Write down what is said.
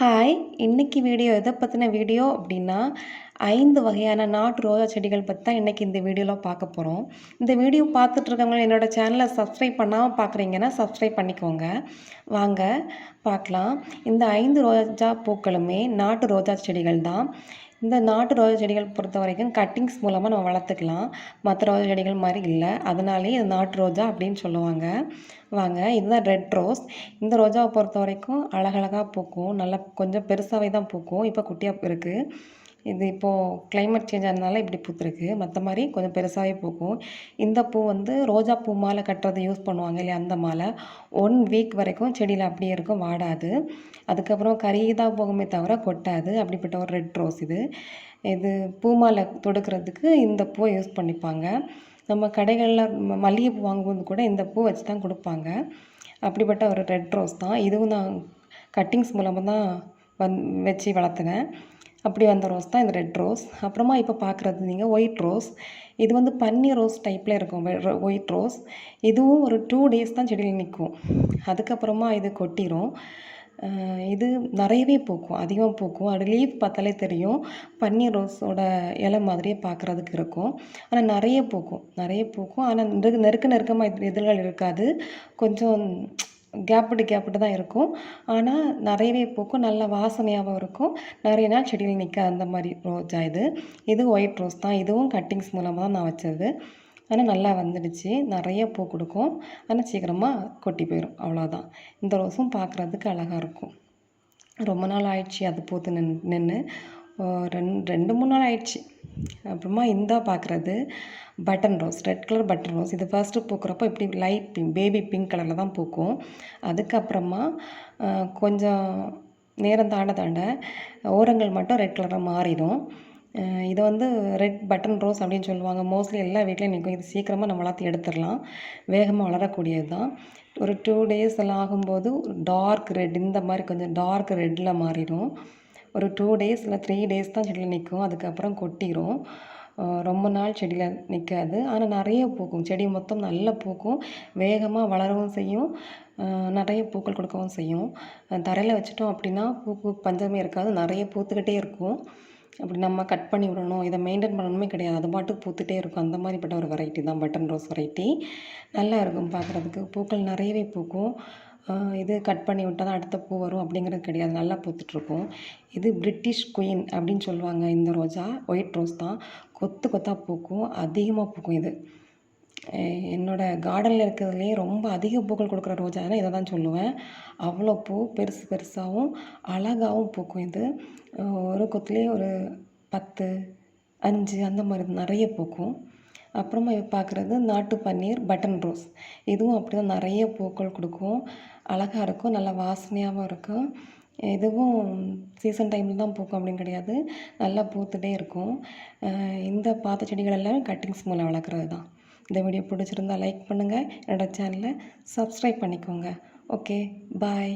Hi இன்றைக்கி video எதை பற்றின வீடியோ அப்படின்னா ஐந்து வகையான நாட்டு ரோஜா செடிகள் பற்றி தான் இன்றைக்கி இந்த வீடியோவில் பார்க்க போகிறோம் இந்த வீடியோ பார்த்துட்ருக்கவங்க என்னோடய சேனலை சப்ஸ்கிரைப் பண்ணாமல் பார்க்குறீங்கன்னா சப்ஸ்கிரைப் பண்ணிக்கோங்க. வாங்க பார்க்கலாம். இந்த ஐந்து ரோஜா பூக்களுமே நாட்டு ரோஜா செடிகள் தான். இந்த நாட்டு ரோஜா செடிகள் பொறுத்த வரைக்கும் கட்டிங்ஸ் மூலமாக நம்ம வளர்த்துக்கலாம். மற்ற ரோஜா செடிகள் மாதிரி இல்லை. அதனாலேயே இது நாட்டு ரோஜா அப்படின்னு சொல்லுவாங்க. வாங்க இதுதான் ரெட் ரோஸ் இந்த ரோஜாவை பொறுத்த வரைக்கும் அழகழகாக பூக்கும். நல்லா கொஞ்சம் பெருசாகவே தான் பூக்கும். இப்போ குட்டியாக இருக்குது இது இப்போது கிளைமேட் சேஞ்ச் ஆனதுனால இப்படி பூத்துருக்கு. மற்ற மாதிரி கொஞ்சம் பெருசாகவே பூக்கும். இந்த பூ வந்து ரோஜா பூ மாலை கட்டுறது யூஸ் பண்ணுவாங்க இல்லையா அந்த மாலை. ஒன் வீக் வரைக்கும் செடியில் அப்படியே இருக்கும் வாடாது. அதுக்கப்புறம் கருகிதான் போகுமே தவிர கொட்டாது. அப்படிப்பட்ட ஒரு ரெட் ரோஸ் இது. இது பூ மாலை தொடுக்கிறதுக்கு இந்த பூவை யூஸ் பண்ணிப்பாங்க. நம்ம கடைகளில் மல்லிகைப்பூ வாங்கும்போது கூட இந்த பூ வச்சு தான் கொடுப்பாங்க. அப்படிப்பட்ட ஒரு ரெட் ரோஸ் தான். இதுவும் நான் கட்டிங்ஸ் மூலமாக தான் வந் வச்சு வளர்த்துனேன். அப்படி வந்த ரோஸ் தான் இந்த ரெட் ரோஸ். அப்புறமா இப்போ பார்க்குறது நீங்கள் ஒயிட் ரோஸ். இது வந்து பன்னீர் ரோஸ் டைப்பில் இருக்கும். White rose. இதுவும் ஒரு டூ டேஸ் தான் செடியில் நிற்கும் அதுக்கப்புறமா இது கொட்டிடும் இது நிறையவே பூக்கும். அதிகமாக பூக்கும். அது லீஃப் பார்த்தாலே தெரியும். பன்னீர் ரோஸோட இலை மாதிரியே பார்க்குறதுக்கு இருக்கும். ஆனால் நிறைய பூக்கும். நிறைய பூக்கும். ஆனால் நெருக்க நெருக்கமாக எதிர்கள் இருக்காது. கொஞ்சம் கேப்பிட்டு கேப்பிட்டு தான் இருக்கும். ஆனால் நிறையவே பூக்கும். நல்ல வாசனையாகவும் இருக்கும். நிறைய நாள் செடியில் நிற்க அந்த மாதிரி ரோஜா இது. இது ஒயிட் ரோஸ் தான். இதுவும் கட்டிங்ஸ் மூலமாக தான் நான் வச்சது. ஆனால் நல்லா வந்துடுச்சு. நிறைய பூ கொடுக்கும். ஆனால் சீக்கிரமாக கொட்டி போயிடும் அவ்வளோதான் இந்த ரோஸும் பார்க்குறதுக்கு அழகாக இருக்கும். ரொம்ப நாள் ஆயிடுச்சு அது பூத்து நின் நின்று ரெண்டு ரெண்டு மூணு நாள் ஆயிடுச்சு. அப்புறமா இந்த பார்க்குறது button rose red colour button rose. இது ஃபஸ்ட்டு பூக்கிறப்போ இப்படி லைட் பிங்க் பேபி பிங்க் கலரில் தான் பூக்கும். அதுக்கப்புறமா கொஞ்சம் நேரம் தாண்ட தாண்ட ஓரங்கள் மட்டும் ரெட் கலராக மாறிடும். இதை வந்து ரெட் பட்டன் ரோஸ் அப்படின்னு சொல்லுவாங்க. மோஸ்ட்லி எல்லா வீட்லேயும் நிற்கும் இது சீக்கிரமாக நம்ம வளர்த்து எடுத்துடலாம். வேகமாக வளரக்கூடியது தான். ஒரு டூ டேஸ் எல்லாம் ஆகும்போது டார்க் ரெட் இந்த மாதிரி கொஞ்சம் டார்க் ரெட்டில் மாறிடும். ஒரு டூ டேஸ் இல்லை த்ரீ டேஸ் தான் செடியில் நிற்கும் அதுக்கப்புறம் கொட்டிடும் ரொம்ப நாள் செடியில் நிற்காது ஆனால் நிறைய பூக்கும். செடி மொத்தம் நல்ல பூக்கும். வேகமாக வளரவும் செய்யும். நிறைய பூக்கள் கொடுக்கவும் செய்யும். தரையில் வச்சுட்டோம் அப்படின்னா பூக்கு பஞ்சமே இருக்காது. நிறைய பூத்துக்கிட்டே இருக்கும். அப்படி நம்ம கட் பண்ணி விடணும். இதை மெயின்டைன் பண்ணணுமே கிடையாது. அது பாட்டுக்கு பூத்துட்டே இருக்கும். அந்த மாதிரிப்பட்ட ஒரு வெரைட்டி தான். பட்டன் ரோஸ் வெரைட்டி நல்லா இருக்கும் பார்க்குறதுக்கு. பூக்கள் நிறையவே பூக்கும். இது கட் பண்ணி விட்டால் தான் அடுத்த பூ வரும் அப்படிங்கிறது கிடையாது. நல்லா பூத்துட்ருக்கும் இது பிரிட்டிஷ் குயின் அப்படின்னு சொல்லுவாங்க இந்த ரோஜா. ஒயிட் ரோஸ் தான். கொத்து கொத்தாக பூக்கும். அதிகமாக பூக்கும் இது. என்னோடய கார்டனில் இருக்கிறதுலே ரொம்ப அதிக பூக்கள் கொடுக்குற ரோஜானா இதை தான் சொல்லுவேன். அவ்வளோ பூ பெருசு பெருசாகவும் அழகாகவும் பூக்கும் இது. ஒரு கொத்துலேயே ஒரு பத்து அஞ்சு அந்த மாதிரி நிறைய பூக்கும். அப்புறமா இப்போ பார்க்குறது நாட்டு பன்னீர் பட்டன் ரோஸ் இதுவும் அப்படி தான் நிறைய பூக்கள் கொடுக்கும். அழகாக இருக்கும் நல்லா வாசனையாகவும் இருக்கும். இதுவும் சீசன் டைமில் தான் பூக்கும் அப்படின்னு கிடையாது. நல்லா பூத்துட்டே இருக்கும். இந்த பாத்த செடிகள் கட்டிங்ஸ் மூலம் வளர்க்குறது தான். இந்த வீடியோ பிடிச்சிருந்தா லைக் பண்ணுங்கள் என்னோடய சேனலை சப்ஸ்கிரைப் பண்ணிக்கோங்க. Okay bye